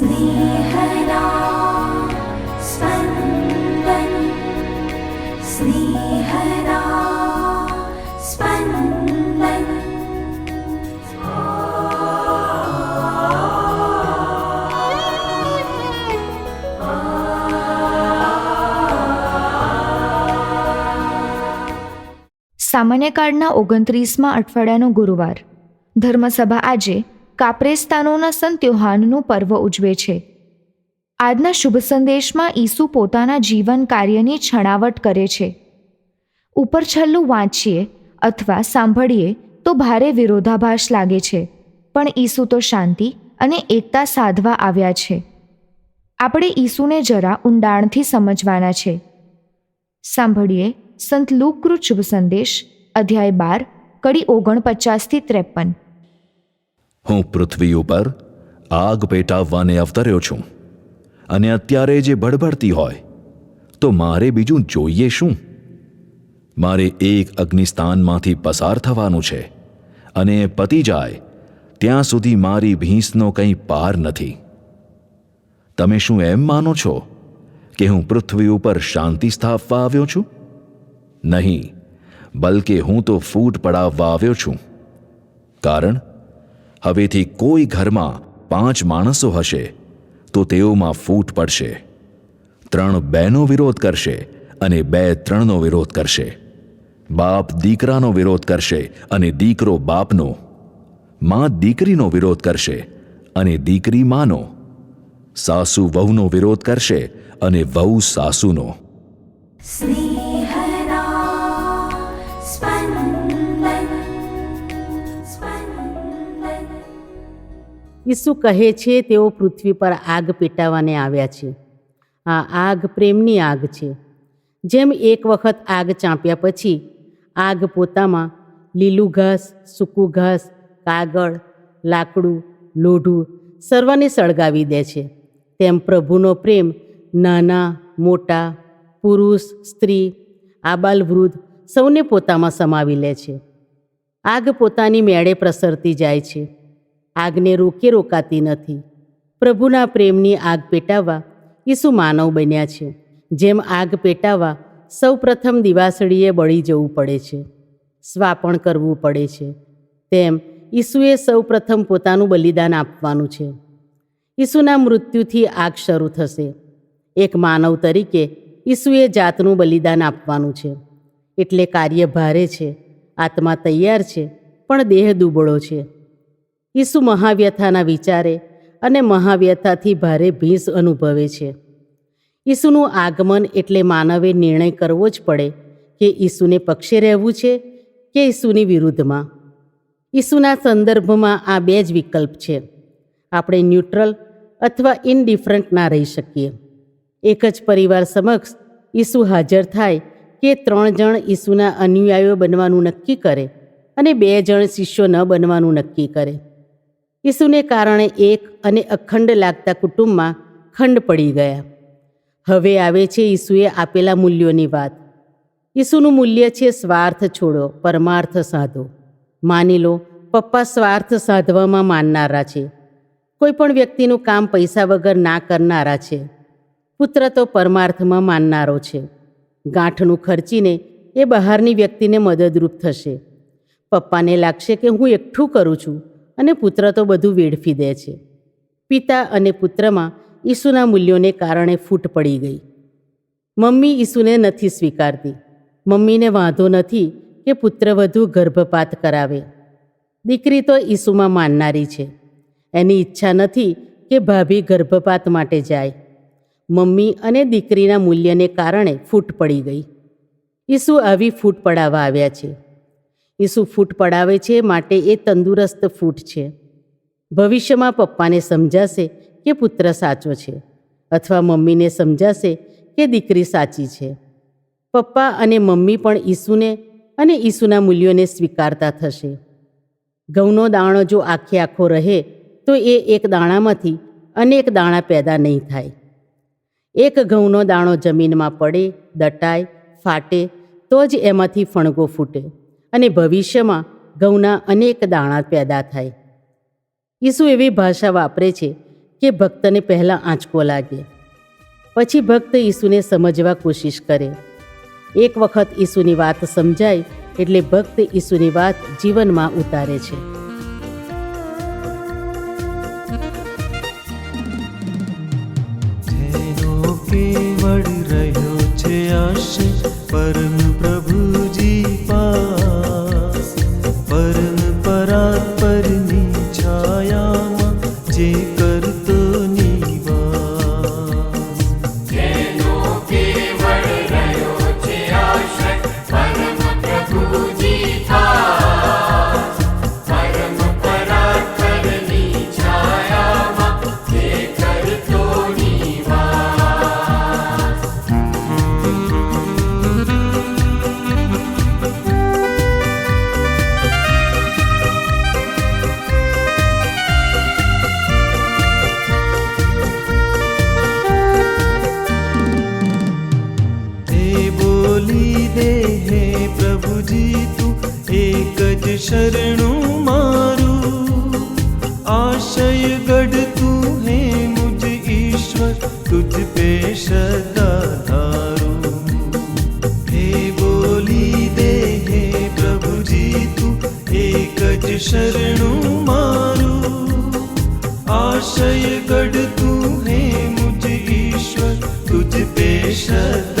स्नेहदा स्पन्दन् स्नेहदा स्पन्दन् સામાન્ય કાળના ઓગણત્રીસમાં અઠવાડિયાનો ગુરુવાર ધર્મસભા આજે કાપ્રેસ્તાનોના સંત યોહાનનું પર્વ ઉજવે છે. આજના શુભ સંદેશમાં ઈસુ પોતાના જીવન કાર્યની છણાવટ કરે છે. ઉપર છલ્લું વાંચીએ અથવા સાંભળીએ તો ભારે વિરોધાભાસ લાગે છે, પણ ઈસુ તો શાંતિ અને એકતા સાધવા આવ્યા છે. આપણે ઈસુને જરા ઊંડાણથી સમજવાના છે. સાંભળીએ સંત લુકૃત શુભ સંદેશ, અધ્યાય બાર, કડી ઓગણપચાસથી ત્રેપન. હું પૃથ્વી ઉપર આગ પેટાવવાને અવતર્યો છું અને અત્યારે જે બળબડતી હોય, તો મારે બીજું જોઈએ શું? મારે એક અગ્નિસ્થાનમાંથી પસાર થવાનું છે અને પતી જાય ત્યાં સુધી મારી ભીંસનો કંઈ પાર નથી. તમે શું એમ માનો છો કે હું પૃથ્વી ઉપર શાંતિ સ્થાપવા આવ્યો છું? નહીં, બલકે હું તો ફૂટ પડાવવા આવ્યો છું. કારણ હવેથી કોઈ ઘરમાં પાંચ માણસો હશે, તો તેઓમાં ફૂટ પડશે. ત્રણ બેનો વિરોધ કરશે અને બે ત્રણનો વિરોધ કરશે. બાપ દીકરાનો વિરોધ કરશે અને દીકરો બાપનો. મા દીકરીનો વિરોધ કરશે અને દીકરી માનો. સાસુ વહુનો વિરોધ કરશે અને વહુ સાસુનો. સ્નેહ ઈસુ કહે છે, તેઓ પૃથ્વી પર આગ પેટાવાને આવ્યા છે. આ આગ પ્રેમની આગ છે. જેમ એક વખત આગ ચાંપ્યા પછી, આગ પોતામાં લીલું ઘાસ, સૂકું ઘાસ, કાગળ, લાકડું, લોઢું સર્વને સળગાવી દે છે. તેમ પ્રભુનો પ્રેમ નાના, મોટા, પુરુષ, સ્ત્રી આબાલ વૃદ્ધ સૌને પોતામાં સમાવી લે છે. આગ પોતાની મેળે પ્રસરતી જાય છે. આગને રોકે રોકાતી નથી. પ્રભુના પ્રેમની આગ પેટાવવા ઈસુ માનવ બન્યા છે. જેમ આગ પેટાવવા સૌ પ્રથમ દિવાસળીએ બળી જવું પડે છે. સ્વાપણ કરવું પડે છે. તેમ ઈસુએ સૌ પ્રથમ પોતાનું બલિદાન આપવાનું છે. ઈસુના મૃત્યુથી આગ શરૂ થશે. એક માનવ તરીકે ઈસુએ જાતનું બલિદાન આપવાનું છે. એટલે કાર્ય ભારે છે. આત્મા તૈયાર છે, પણ દેહ દુબળો છે. ઈસુ મહાવ્યથાના વિચારે અને મહાવ્યથાથી ભારે ભીંસ અનુભવે છે. ઈસુનું આગમન એટલે માનવે નિર્ણય કરવો જ પડે કે ઈસુને પક્ષે રહેવું છે કે ઈસુની વિરુદ્ધમાં. ઈસુના સંદર્ભમાં આ બે જ વિકલ્પ છે. આપણે ન્યુટ્રલ અથવા ઇનડિફરન્ટ ના રહી શકીએ. એક જ પરિવાર સમક્ષ ઈસુ હાજર થાય કે ત્રણ જણ ઈસુના અનુયાયીઓ બનવાનું નક્કી કરે અને બે જણ શિષ્યો ન બનવાનું નક્કી કરે. ઈસુને કારણે એક અને અખંડ લાગતા કુટુંબમાં ખંડ પડી ગયા. હવે આવે છે ઈસુએ આપેલા મૂલ્યોની વાત. ઈસુનું મૂલ્ય છે સ્વાર્થ છોડો, પરમાર્થ સાધો. માની લો, પપ્પા સ્વાર્થ સાધવામાં માનનારા છે. કોઈ પણ વ્યક્તિનું કામ પૈસા વગર ના કરનારા છે. પુત્ર તો પરમાર્થમાં માનનારો છે. ગાંઠનું ખર્ચીને એ બહારની વ્યક્તિને મદદરૂપ થશે. પપ્પાને લાગશે કે હું એકઠું કરું છું. અને પુત્ર તો બધું વેડફી દે છે. પિતા અને પુત્રમાં ઈસુના મૂલ્યોને કારણે ફૂટ પડી ગઈ. મમ્મી ઈસુને નથી સ્વીકારતી. મમ્મીને વાંધો નથી કે પુત્ર વધુ ગર્ભપાત કરાવે. દીકરી તો ઈસુમાં માનનારી છે. એની ઈચ્છા નથી કે ભાભી ગર્ભપાત માટે જાય. મમ્મી અને દીકરીના મૂલ્યને કારણે ફૂટ પડી ગઈ. ઈસુ આવી ફૂટ પડાવવા આવ્યા છે. ઈસુ ફૂટ પડાવે છે માટે એ તંદુરસ્ત ફૂટ છે. ભવિષ્યમાં પપ્પાને સમજાશે કે પુત્ર સાચો છે અથવા મમ્મીને સમજાશે કે દીકરી સાચી છે. પપ્પા અને મમ્મી પણ ઈસુને અને ઈસુના મૂલ્યોને સ્વીકારતા થશે. ઘઉંનો દાણો જો આખે આખો રહે, તો એ એક દાણામાંથી અનેક દાણા પેદા નહીં થાય. એક ઘઉંનો દાણો જમીનમાં પડે, દટાય, ફાટે, તો જ એમાંથી ફણગો ફૂટે. અને ભવિષ્યમાં ઘઉંના અનેક દાણા પેદા થાય. ઈસુ એવી ભાષા વાપરે છે કે ભક્તને પહેલાં આંચકો લાગે, પછી ભક્ત ઈસુને સમજવા કોશિશ કરે. એક વખત ઈસુની વાત સમજાય એટલે ભક્ત ઈસુની વાત જીવનમાં ઉતારે છે. રહ્યો આશ્રય પરમ પ્રભુજી પાસ બોલી દે હે પ્રભુજી તું એક જ શરણું મારું આશય ગઢ તું હે મુજ ઈશ્વર તુજ પે સદા ધારું હે બોલી દે હે પ્રભુજી તું એક જ શરણું મારું આશય ગઢ તું હે મુજ ઈશ્વર તુજ પે સદા